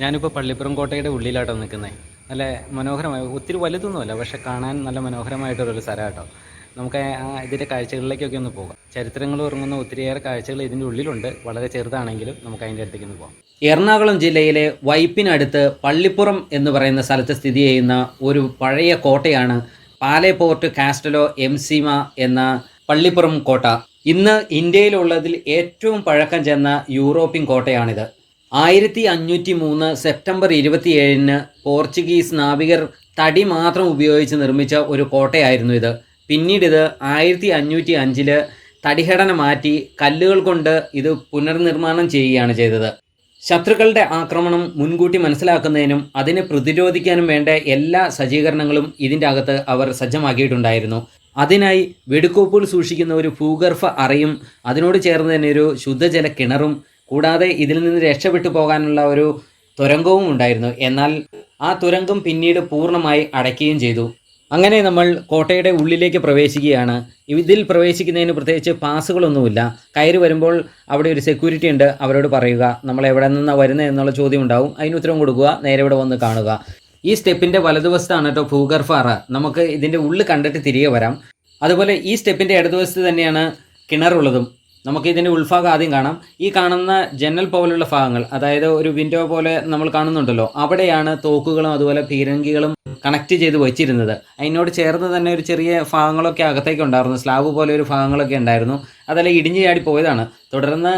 ഞാനിപ്പോൾ പള്ളിപ്പുറം കോട്ടയുടെ ഉള്ളിലാട്ടോ നിൽക്കുന്നത് നല്ല മനോഹരമായ ഒത്തിരി വലുതൊന്നുമല്ല പക്ഷെ കാണാൻ നല്ല മനോഹരമായിട്ടൊരു സ്ഥലം കേട്ടോ നമുക്ക് ഇതിന്റെ കാഴ്ചകളിലേക്കൊക്കെ ഒന്ന് പോകാം. ചരിത്രങ്ങൾ ഉറങ്ങുന്ന ഒത്തിരിയേറെ കാഴ്ചകൾ ഇതിന്റെ ഉള്ളിലുണ്ട്. വളരെ ചെറുതാണെങ്കിലും നമുക്ക് അതിന്റെ അടുത്തേക്ക് ഒന്ന് പോകാം. എറണാകുളം ജില്ലയിലെ വൈപ്പിനടുത്ത് പള്ളിപ്പുറം എന്ന് പറയുന്ന സ്ഥലത്ത് സ്ഥിതി ചെയ്യുന്ന ഒരു പഴയ കോട്ടയാണ് പാലേപോർട്ട് കാസ്റ്റലോ എംസിമ എന്ന പള്ളിപ്പുറം കോട്ട. ഇന്ന് ഇന്ത്യയിലുള്ളതിൽ ഏറ്റവും പഴക്കം ചെന്ന യൂറോപ്യൻ കോട്ടയാണിത്. ആയിരത്തി അഞ്ഞൂറ്റി മൂന്ന് സെപ്റ്റംബർ ഇരുപത്തിയേഴിന് പോർച്ചുഗീസ് നാവികർ തടി മാത്രം ഉപയോഗിച്ച് നിർമ്മിച്ച ഒരു കോട്ടയായിരുന്നു ഇത്. പിന്നീട് ഇത് ആയിരത്തി അഞ്ഞൂറ്റി അഞ്ചിൽ തടിഘടന മാറ്റി കല്ലുകൾ കൊണ്ട് ഇത് പുനർനിർമ്മാണം ചെയ്യുകയാണ് ചെയ്തത്. ശത്രുക്കളുടെ ആക്രമണം മുൻകൂട്ടി മനസ്സിലാക്കുന്നതിനും അതിനെ പ്രതിരോധിക്കാനും വേണ്ട എല്ലാ സജ്ജീകരണങ്ങളും ഇതിന്റെ അകത്ത് അവർ സജ്ജമാക്കിയിട്ടുണ്ടായിരുന്നു. അതിനായി വെടിക്കോപ്പുകൾ സൂക്ഷിക്കുന്ന ഒരു ഭൂഗർഭ അറയും അതിനോട് ചേർന്ന് തന്നെ ഒരു ശുദ്ധജല കിണറും കൂടാതെ ഇതിൽ നിന്ന് രക്ഷപ്പെട്ടു പോകാനുള്ള ഒരു തുരങ്കവും ഉണ്ടായിരുന്നു. എന്നാൽ ആ തുരങ്കം പിന്നീട് പൂർണമായി അടയ്ക്കുകയും ചെയ്തു. അങ്ങനെ നമ്മൾ കോട്ടയുടെ ഉള്ളിലേക്ക് പ്രവേശിക്കുകയാണ്. ഇതിൽ പ്രവേശിക്കുന്നതിന് പ്രത്യേകിച്ച് പാസുകളൊന്നുമില്ല. കയറി വരുമ്പോൾ അവിടെ ഒരു സെക്യൂരിറ്റി ഉണ്ട്. അവരോട് പറയുക നമ്മൾ എവിടെ നിന്നാണ് വരുന്നത്? എന്നുള്ള ചോദ്യം ഉണ്ടാവും. അതിന് ഉത്തരം കൊടുക്കുക നേരെ ഇവിടെ വന്ന് കാണുക. ഈ സ്റ്റെപ്പിന്റെ വലതുവശത്താണ് കേട്ടോ ഭൂഗർഭ അറ നമുക്ക് ഇതിന്റെ ഉള്ളിൽ കണ്ടിട്ട് തിരികെ വരാം. അതുപോലെ ഈ സ്റ്റെപ്പിന്റെ ഇടതുവശത്ത് തന്നെയാണ് കിണറുള്ളതും. നമുക്ക് ഇതിന്റെ ഉൾഭാഗം ആദ്യം കാണാം. ഈ കാണുന്ന ജനൽ പോലുള്ള ഭാഗങ്ങൾ അതായത് ഒരു വിൻഡോ പോലെ നമ്മൾ കാണുന്നുണ്ടല്ലോ അവിടെയാണ് തോക്കുകളും അതുപോലെ പീരങ്കികളും കണക്ട് ചെയ്ത് വെച്ചിരുന്നത്. അതിനോട് ചേർന്ന് തന്നെ ഒരു ചെറിയ ഭാഗങ്ങളൊക്കെ അകത്തേക്ക് ഉണ്ടായിരുന്നു. സ്ലാബ് പോലെ ഒരു ഭാഗങ്ങളൊക്കെ ഉണ്ടായിരുന്നു. അതെല്ലാം ഇടിഞ്ഞു ചാടി പോയതാണ്. തുടർന്ന്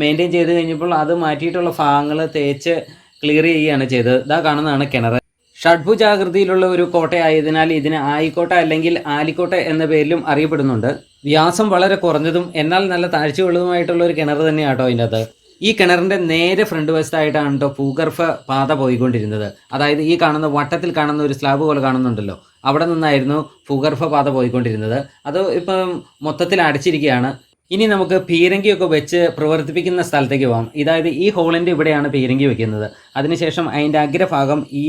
മെയിന്റെയിൻ ചെയ്ത് കഴിഞ്ഞപ്പോൾ അത് മാറ്റിയിട്ടുള്ള ഭാഗങ്ങൾ തേച്ച് ക്ലിയർ ചെയ്യുകയാണ് ചെയ്തത്. ഇതാ കാണുന്നതാണ് കിണർ ഷഡ്ഭുജാകൃതിയിലുള്ള ഒരു കോട്ടയായതിനാൽ ഇതിന് ആയിക്കോട്ട അല്ലെങ്കിൽ ആലിക്കോട്ട എന്ന പേരിലും അറിയപ്പെടുന്നുണ്ട്. വ്യാസം വളരെ കുറഞ്ഞതും എന്നാൽ നല്ല താഴ്ചയുള്ളതുമായിട്ടുള്ള ഒരു കിണർ തന്നെയാണ് കേട്ടോ അതിന്റെ അകത്ത് ഈ കിണറിന്റെ നേരെ ഫ്രണ്ട് വശത്തായിട്ടാണ് കേട്ടോ ഭൂഗർഭ പാത പോയിക്കൊണ്ടിരുന്നത്. അതായത് ഈ കാണുന്ന വട്ടത്തിൽ കാണുന്ന ഒരു സ്ലാബ് പോലെ കാണുന്നുണ്ടല്ലോ. അവിടെ നിന്നായിരുന്നു ഭൂഗർഭ പാത പോയിക്കൊണ്ടിരുന്നത്. അത് ഇപ്പം മൊത്തത്തിൽ അടച്ചിരിക്കുകയാണ്. ഇനി നമുക്ക് പീരങ്കിയൊക്കെ വെച്ച് പ്രവർത്തിപ്പിക്കുന്ന സ്ഥലത്തേക്ക് പോകാം ഇതായത് ഈ ഹോളിന്റെ ഇവിടെയാണ് പീരങ്കി വെക്കുന്നത്. അതിനുശേഷം അതിന്റെ അഗ്രഭാഗം ഈ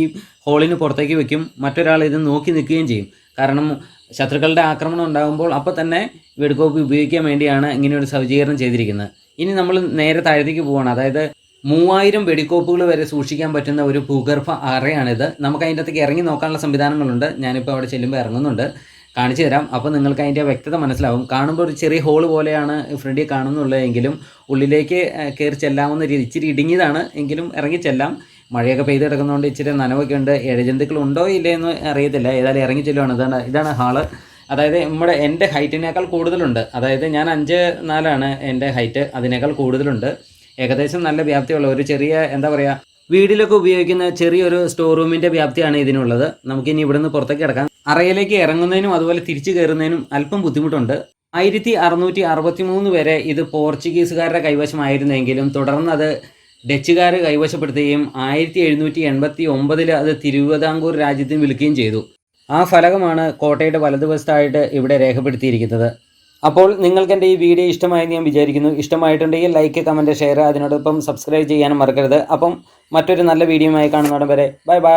ഹോളിന് പുറത്തേക്ക് വെക്കും. മറ്റൊരാൾ ഇത് നോക്കി നിൽക്കുകയും ചെയ്യും. കാരണം ശത്രുക്കളുടെ ആക്രമണം ഉണ്ടാകുമ്പോൾ അപ്പോൾ തന്നെ വെടിക്കോപ്പ് ഉപയോഗിക്കാൻ വേണ്ടിയാണ് ഇങ്ങനെ ഒരു സജ്ജീകരണം ചെയ്തിരിക്കുന്നത്. ഇനി നമ്മൾ നേരെ താഴത്തേക്ക് പോവാണ്. അതായത് മൂവായിരം വെടിക്കോപ്പുകൾ വരെ സൂക്ഷിക്കാൻ പറ്റുന്ന ഒരു ഭൂഗർഭ അറയാണിത്. നമുക്ക് അതിന്റെ അകത്തേക്ക് ഇറങ്ങി നോക്കാനുള്ള സംവിധാനങ്ങളുണ്ട്. ഞാനിപ്പോൾ അവിടെ ചെല്ലുമ്പോൾ ഇറങ്ങുന്നുണ്ട്. കാണിച്ചു തരാം. അപ്പോൾ നിങ്ങൾക്ക് അതിന്റെ വ്യക്തത മനസ്സിലാവും. കാണുമ്പോൾ ഒരു ചെറിയ ഹോൾ പോലെയാണ് ഫ്രണ്ടിൽ കാണുന്നുള്ളതെങ്കിലും ഉള്ളിലേക്ക് കയറി ചെല്ലാവുന്ന രീതി. ഇച്ചിരി ഇടുങ്ങിയതാണ്. എങ്കിലും ഇറങ്ങി ചെല്ലാം. മഴയൊക്കെ പെയ്ത് കിടക്കുന്നതുകൊണ്ട് ഇച്ചിരി നനവൊക്കെ ഉണ്ട്. ഇഴജന്തുക്കൾ ഉണ്ടോ ഇല്ലേ എന്ന് അറിയത്തില്ല. ഏതായാലും ഇറങ്ങി ചെല്ലുവാണ്. ഇതാണ് ഇതാണ് ഹാൾ. അതായത് നമ്മുടെ എന്റെ ഹൈറ്റിനേക്കാൾ കൂടുതലുണ്ട്. അതായത് ഞാൻ അഞ്ച് നാലാണ് എന്റെ ഹൈറ്റ്. അതിനേക്കാൾ കൂടുതലുണ്ട്. ഏകദേശം നല്ല വ്യാപ്തിയുള്ള ഒരു ചെറിയ എന്താ പറയുക വീടിലൊക്കെ ഉപയോഗിക്കുന്ന ചെറിയൊരു സ്റ്റോർ റൂമിന്റെ വ്യാപ്തിയാണ് ഇതിനുള്ളത്. നമുക്കിനി ഇവിടുന്ന് പുറത്തേക്ക് കിടക്കാം. അറയിലേക്ക് ഇറങ്ങുന്നതിനും അതുപോലെ തിരിച്ചു കയറുന്നതിനും അല്പം ബുദ്ധിമുട്ടുണ്ട്. ആയിരത്തി അറുന്നൂറ്റി അറുപത്തി മൂന്ന് വരെ ഇത് പോർച്ചുഗീസുകാരുടെ കൈവശമായിരുന്നെങ്കിലും തുടർന്ന് അത് ഡച്ചുകാർ കൈവശപ്പെടുത്തുകയും ആയിരത്തി എഴുന്നൂറ്റി എൺപത്തി ഒമ്പതിൽ അത് തിരുവിതാംകൂർ രാജ്യത്തിന് വിൽക്കുകയും ചെയ്തു. ആ ഫലകമാണ് കോട്ടയുടെ വലതുവശത്തായിട്ട് ഇവിടെ രേഖപ്പെടുത്തിയിരിക്കുന്നത്. അപ്പോൾ നിങ്ങൾക്ക് എന്റെ ഈ വീഡിയോ ഇഷ്ടമായെന്ന് ഞാൻ വിചാരിക്കുന്നു. ഇഷ്ടമായിട്ടുണ്ടെങ്കിൽ ലൈക്ക് കമന്റ് ഷെയർ അതിനോടൊപ്പം സബ്സ്ക്രൈബ് ചെയ്യാനും മറക്കരുത്. അപ്പം മറ്റൊരു നല്ല വീഡിയോയുമായി കാണുന്നോടം വരെ ബൈ ബൈ